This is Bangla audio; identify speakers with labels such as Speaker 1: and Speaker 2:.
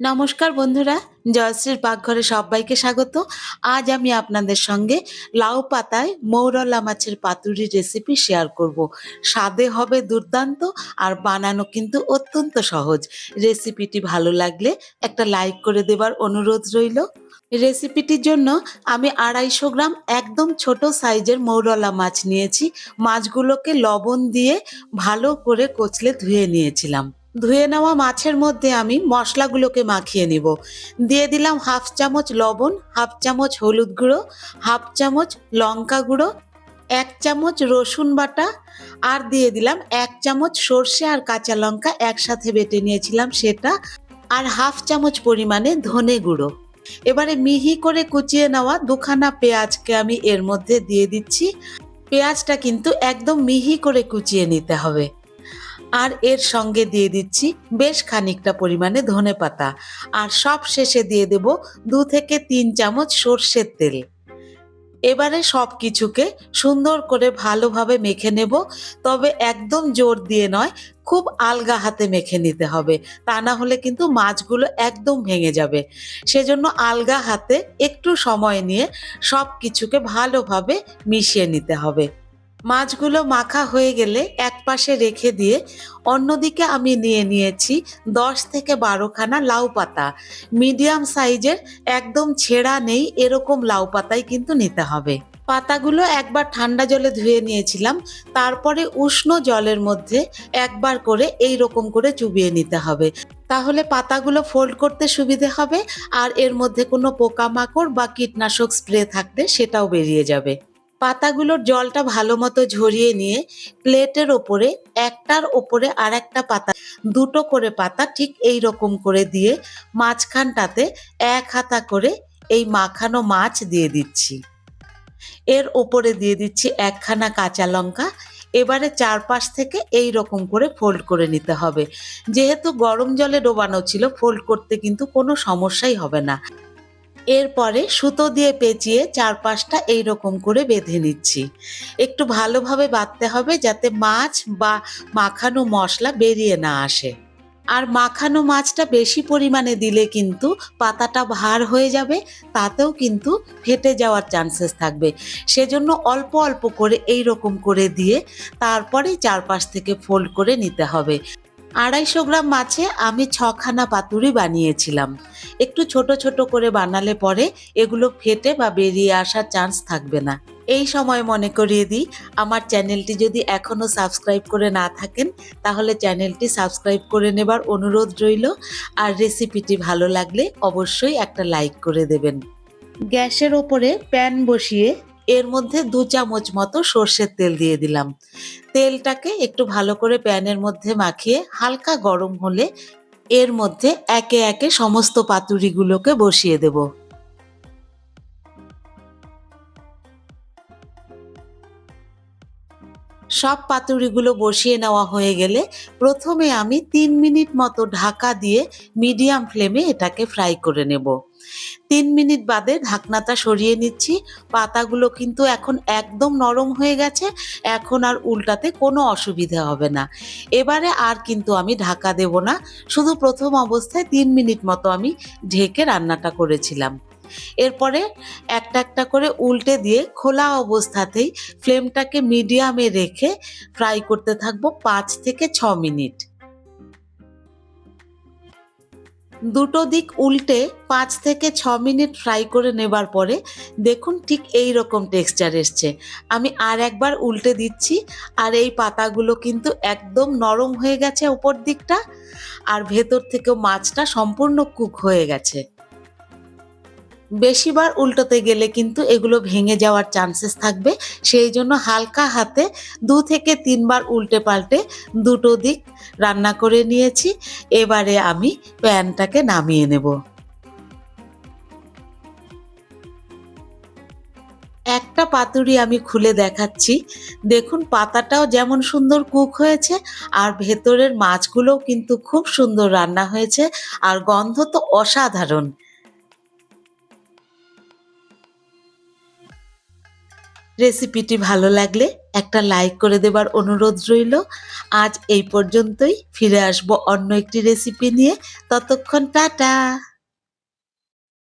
Speaker 1: নমস্কার বন্ধুরা, জয়শ্রীর পাকঘরে সবাইকে স্বাগত। আজ আমি আপনাদের সঙ্গে লাউ পাতায় মৌরলা মাছের পাতুরি রেসিপি শেয়ার করব। স্বাদে হবে দুর্দান্ত আর বানানো কিন্তু অত্যন্ত সহজ। রেসিপিটি ভালো লাগলে একটা লাইক করে দেবার অনুরোধ রইল। রেসিপিটির জন্য আমি আড়াইশো গ্রাম একদম ছোট সাইজের মৌরলা মাছ নিয়েছি। মাছগুলোকে লবণ দিয়ে ভালো করে কচলে ধুয়ে নিয়েছিলাম। ধুয়ে নেওয়া মাছের মধ্যে আমি মশলাগুলোকে মাখিয়ে নিব। দিয়ে দিলাম হাফ চামচ লবণ, হাফ চামচ হলুদ গুঁড়ো, হাফ চামচ লঙ্কা গুঁড়ো, এক চামচ রসুন বাটা আর দিয়ে দিলাম এক চামচ সর্ষে আর কাঁচা লঙ্কা একসাথে বেটে নিয়েছিলাম সেটা আর হাফ চামচ পরিমাণে ধনে গুঁড়ো। এবারে মিহি করে কুচিয়ে নেওয়া দুখানা পেঁয়াজকে আমি এর মধ্যে দিয়ে দিচ্ছি। পেঁয়াজটা কিন্তু একদম মিহি করে কুচিয়ে নিতে হবে। আর এর সঙ্গে দিয়ে দিচ্ছি বেশ খানিকটা পরিমাণে ধনে পাতা। আর সব শেষে দিয়ে দেব দু থেকে তিন চামচ সর্ষের তেল। এবারে সব কিছুকে সুন্দর করে ভালোভাবে মেখে নেব, তবে একদম জোর দিয়ে নয়, খুব আলগা হাতে মেখে নিতে হবে। তা না হলে কিন্তু মাছগুলো একদম ভেঙে যাবে। সেজন্য আলগা হাতে একটু সময় নিয়ে সব কিছুকে ভালোভাবে মিশিয়ে নিতে হবে। মাছগুলো মাখা হয়ে গেলে এক পাশে রেখে দিয়ে অন্যদিকে আমি নিয়ে নিয়েছি দশ থেকে বারোখানা লাউ পাতা। মিডিয়াম সাইজের একদম ছেঁড়া নেই, এরকম লাউ পাতাই কিন্তু নিতে হবে। পাতাগুলো একবার ঠান্ডা জলে ধুয়ে নিয়েছিলাম, তারপরে উষ্ণ জলের মধ্যে একবার করে এই রকম করে চুবিয়ে নিতে হবে। তাহলে পাতাগুলো ফোল্ড করতে সুবিধে হবে, আর এর মধ্যে কোনো পোকামাকড় বা কীটনাশক স্প্রে থাকলে সেটাও বেরিয়ে যাবে। পাতাগুলোর জলটা ভালো মতো ঝরিয়ে নিয়ে প্লেটের ওপরে, একটার ওপরে আর একটা পাতা, দুটো করে পাতা ঠিক এই রকম করে দিয়ে মাঝখানটাতে এক হাতা করে এই মাখানো মাছ দিয়ে দিচ্ছি। এর ওপরে দিয়ে দিচ্ছি একখানা কাঁচা লঙ্কা। এবারে চারপাশ থেকে এই রকম করে ফোল্ড করে নিতে হবে। যেহেতু গরম জলে ডোবানো ছিল, ফোল্ড করতে কিন্তু কোনো সমস্যাই হবে না। এরপরে সুতো দিয়ে পেঁচিয়ে চারপাশটা এই রকম করে বেঁধে নিচ্ছি। একটু ভালোভাবে বাঁধতে হবে যাতে মাছ বা মাখানো মশলা বেরিয়ে না আসে। আর মাখানো মাছটা বেশি পরিমাণে দিলে কিন্তু পাতাটা ভার হয়ে যাবে, তাতেও কিন্তু ফেটে যাওয়ার চান্সেস থাকবে। সেজন্য অল্প অল্প করে এই রকম করে দিয়ে তারপরেই চারপাশ থেকে ফোল্ড করে নিতে হবে। আড়াইশো গ্রাম মাছে আমি ছখানা পাতুরি বানিয়েছিলাম। একটু ছোট ছোট করে বানালে পরে এগুলো ফেটে বা বেরিয়ে আসার চান্স থাকবে না। এই সময় মনে করিয়ে দিই, আমার চ্যানেলটি যদি এখনও সাবস্ক্রাইব করে না থাকেন, তাহলে চ্যানেলটি সাবস্ক্রাইব করে নেবার অনুরোধ রইল। আর রেসিপিটি ভালো লাগলে অবশ্যই একটা লাইক করে দেবেন। গ্যাসের ওপরে প্যান বসিয়ে এর মধ্যে দু চামচ মতো সর্ষের তেল দিয়ে দিলাম। তেলটাকে একটু ভালো করে প্যানের মধ্যে মাখিয়ে হালকা গরম হলে এর মধ্যে একে একে সমস্ত পাতুরিগুলোকে বসিয়ে দেব। সব পাতুরিগুলো বসিয়ে নেওয়া হয়ে গেলে প্রথমে আমি তিন মিনিট মতো ঢাকা দিয়ে মিডিয়াম ফ্লেমে এটাকে ফ্রাই করে নেব। তিন মিনিট বাদে ঢাকনাটা সরিয়ে নিচ্ছি। পাতাগুলো কিন্তু এখন একদম নরম হয়ে গেছে। এখন আর উল্টাতে কোনো অসুবিধা হবে না। এবারে আর কিন্তু আমি ঢাকা দেব না। শুধু প্রথম অবস্থায় তিন মিনিট মতো আমি ঢেকে রান্নাটা করেছিলাম। এরপরে একটা একটা করে উল্টে দিয়ে খোলা অবস্থাতেই ফ্লেমটাকে মিডিয়ামে রেখে ফ্রাই করতে থাকব পাঁচ থেকে ছ মিনিট। দুটো দিক উল্টে পাঁচ থেকে ছ মিনিট ফ্রাই করে নেবার পরে দেখুন ঠিক এই রকম টেক্সচার এসছে। আমি আর একবার উল্টে দিচ্ছি, আর এই পাতাগুলো কিন্তু একদম নরম হয়ে গেছে উপর দিকটা, আর ভেতর থেকেও মাছটা সম্পূর্ণ কুক হয়ে গেছে। বেশিবার উল্টোতে গেলে কিন্তু এগুলো ভেঙে যাওয়ার চান্সেস থাকবে। সেই জন্য হালকা হাতে দু থেকে তিনবার উল্টে পাল্টে দুটো দিক রান্না করে নিয়েছি। এবারে আমি প্যানটাকে নামিয়ে নেব। একটা পাতুরি আমি খুলে দেখাচ্ছি। দেখুন, পাতাটাও যেমন সুন্দর কুক হয়েছে আর ভেতরের মাছগুলোও কিন্তু খুব সুন্দর রান্না হয়েছে। আর গন্ধ তো অসাধারণ। রেসিপিটি ভালো লাগলে একটা লাইক করে দেবার অনুরোধ রইল। আজ এই পর্যন্তই। ফিরে আসব অন্য একটি রেসিপি নিয়ে। ততক্ষণ টাটা!